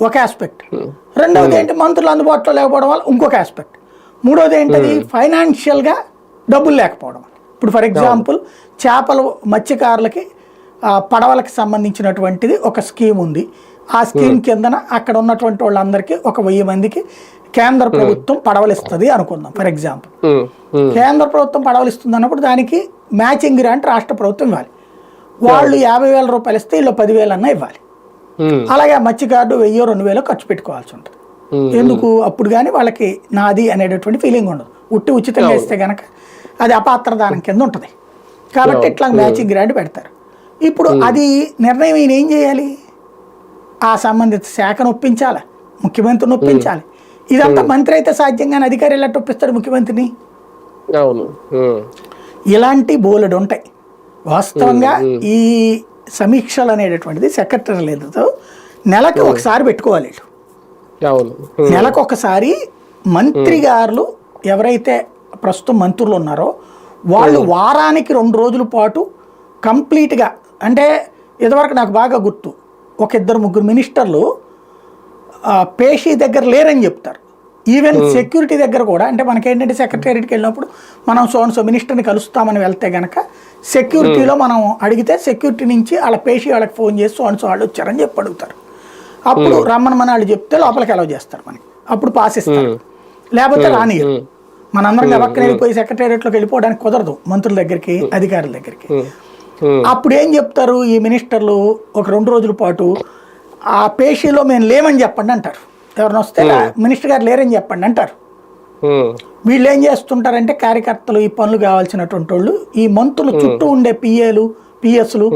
ఒక ఆస్పెక్ట్ రెండవది ఏంటి? మంత్రులు అందుబాటులో లేకపోవడం వల్ల ఇంకొక ఆస్పెక్ట్ మూడవది ఏంటది? ఫైనాన్షియల్గా డబ్బులు లేకపోవడం. ఇప్పుడు ఫర్ ఎగ్జాంపుల్ చేపలు మత్స్యకారులకి పడవలకి సంబంధించినటువంటిది ఒక స్కీమ్ ఉంది. ఆ స్కీమ్ కిందన అక్కడ ఉన్నటువంటి వాళ్ళందరికీ ఒక వెయ్యి మందికి కేంద్ర ప్రభుత్వం పడవలు ఇస్తుంది అనుకుందాం ఫర్ ఎగ్జాంపుల్ కేంద్ర ప్రభుత్వం పడవలు ఇస్తుంది అన్నప్పుడు దానికి మ్యాచింగ్ గ్రాంట్ రాష్ట్ర ప్రభుత్వం ఇవ్వాలి. వాళ్ళు యాభై వేల రూపాయలు ఇస్తే వీళ్ళు పదివేలు అన్నా ఇవ్వాలి. అలాగే ఆ మత్స్యకారుడు వెయ్యో రెండు వేలు ఖర్చు పెట్టుకోవాల్సి ఉంటుంది. ఉమ్, ఎందుకు? అప్పుడు కానీ వాళ్ళకి నాది అనేటటువంటి ఫీలింగ్ ఉండదు. ఉట్టి ఉచితంగా ఇస్తే గనక అది అపాత్రదానం కింద ఉంటుంది. కాబట్టి ఇట్లా మ్యాచింగ్ గ్రాంట్ పెడతారు. ఇప్పుడు అది నిర్ణయం ఈయన ఏం చేయాలి? ఆ సంబంధిత శాఖను ఒప్పించాలి? ముఖ్యమంత్రిని ఒప్పించాలి. ఇదంతా మంత్రి అయితే సాధ్యంగానే అధికారి ఎలా ఒప్పిస్తాడు ముఖ్యమంత్రిని? అవును. ఇలాంటి బోలెడు ఉంటాయి. వాస్తవంగా ఈ సమీక్షలు అనేటటువంటిది సెక్రటరీలతో నెలకు ఒకసారి పెట్టుకోవాలి ఉమ్, నెలకు ఒకసారి మంత్రి గారు ఎవరైతే ప్రస్తుతం మంత్రులు ఉన్నారో వాళ్ళు వారానికి రెండు రోజుల పాటు కంప్లీట్గా అంటే ఇదివరకు నాకు బాగా గుర్తు. ఒక ఇద్దరు ముగ్గురు మినిస్టర్లు పేషీ దగ్గర లేరని చెప్తారు. ఈవెన్ సెక్యూరిటీ దగ్గర కూడా అంటే మనకేంటంటే సెక్రటేరియట్కి వెళ్ళినప్పుడు మనం సోన్ సో మినిస్టర్ని కలుస్తామని వెళ్తే గనక సెక్యూరిటీలో మనం అడిగితే సెక్యూరిటీ నుంచి వాళ్ళ పేషీ వాళ్ళకి ఫోన్ చేసి సోన్ సో వాళ్ళు వచ్చారని చెప్పి అడుగుతారు. అప్పుడు రమ్మని వాళ్ళు చెప్తే లోపలికి అలౌ చేస్తారు మనకి. అప్పుడు పాస్ ఇస్తారు లేకపోతే రానియరు మనందరం గబక్కన వెళ్ళిపోయి సెక్రటేరియట్లోకి వెళ్ళిపోవడానికి కుదరదు మంత్రుల దగ్గరికి అధికారుల దగ్గరికి. అప్పుడు ఏం చెప్తారు ఈ మినిస్టర్లు ఒక రెండు రోజుల పాటు ఆ పేషీలో మేము లేమని చెప్పండి అంటారు. ఎవరిని వస్తే మినిస్టర్ గారు లేరని చెప్పండి అంటారు. వీళ్ళు ఏం చేస్తుంటారంటే కార్యకర్తలు ఈ పనులు కావాల్సినటువంటి వాళ్ళు ఈ మంత్రులు చుట్టూ ఉండే పిఏలు పిఎస్లు